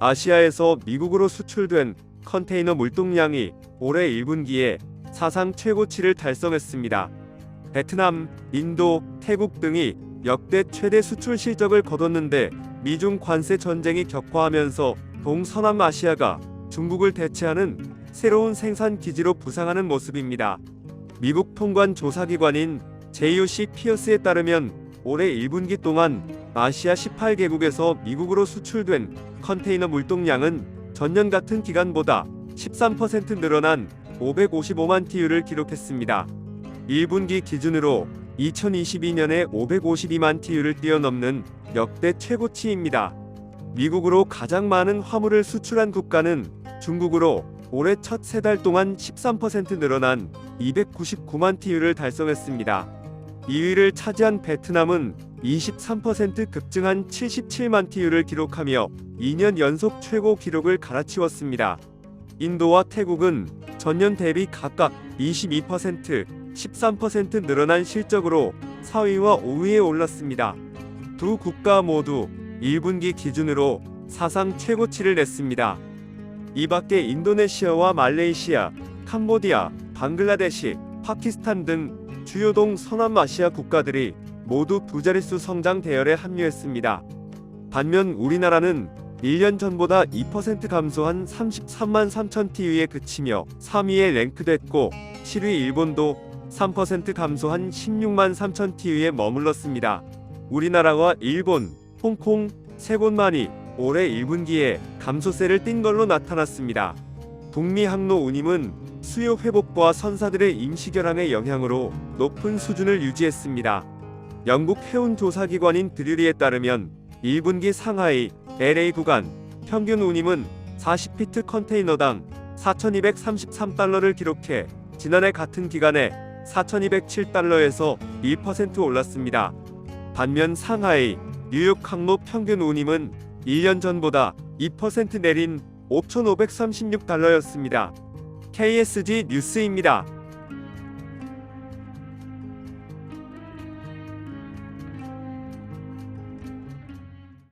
아시아에서 미국으로 수출된 컨테이너 물동량이 올해 1분기에 사상 최고치를 달성했습니다. 베트남, 인도, 태국 등이 역대 최대 수출 실적을 거뒀는데 미중 관세 전쟁이 격화하면서 동서남아시아가 중국을 대체하는 새로운 생산 기지로 부상하는 모습입니다. 미국 통관 조사기관인 JOC 피어스에 따르면 올해 1분기 동안 아시아 18개국에서 미국으로 수출된 컨테이너 물동량은 전년 같은 기간보다 13% 늘어난 555만 TU를 기록했습니다. 1분기 기준으로 2022년에 552만 TU를 뛰어넘는 역대 최고치입니다. 미국으로 가장 많은 화물을 수출한 국가는 중국으로 올해 첫 세 달 동안 13% 늘어난 299만 TU를 달성했습니다. 2위를 차지한 베트남은 23% 급증한 77만 TU를 기록하며 2년 연속 최고 기록을 갈아치웠습니다. 인도와 태국은 전년 대비 각각 22%, 13% 늘어난 실적으로 4위와 5위에 올랐습니다. 두 국가 모두 1분기 기준으로 사상 최고치를 냈습니다. 이 밖에 인도네시아와 말레이시아, 캄보디아, 방글라데시, 파키스탄 등 주요 동 서남아시아 국가들이 모두 두 자릿수 성장 대열에 합류했습니다. 반면 우리나라는 1년 전보다 2% 감소한 33만 3천 TU에 그치며 3위에 랭크됐고 7위 일본도 3% 감소한 16만 3천 TU에 머물렀습니다. 우리나라와 일본, 홍콩 세 곳만이 올해 1분기에 감소세를 띈 걸로 나타났습니다. 북미 항로 운임은 수요 회복과 선사들의 임시 결항의 영향으로 높은 수준을 유지했습니다. 영국 해운 조사기관인 드류리에 따르면 1분기 상하이 LA 구간 평균 운임은 40피트 컨테이너당 4,233달러를 기록해 지난해 같은 기간에 4,207달러에서 1% 올랐습니다. 반면 상하이 뉴욕 항로 평균 운임은 1년 전보다 2% 내린 5,536달러였습니다. KSG 뉴스입니다.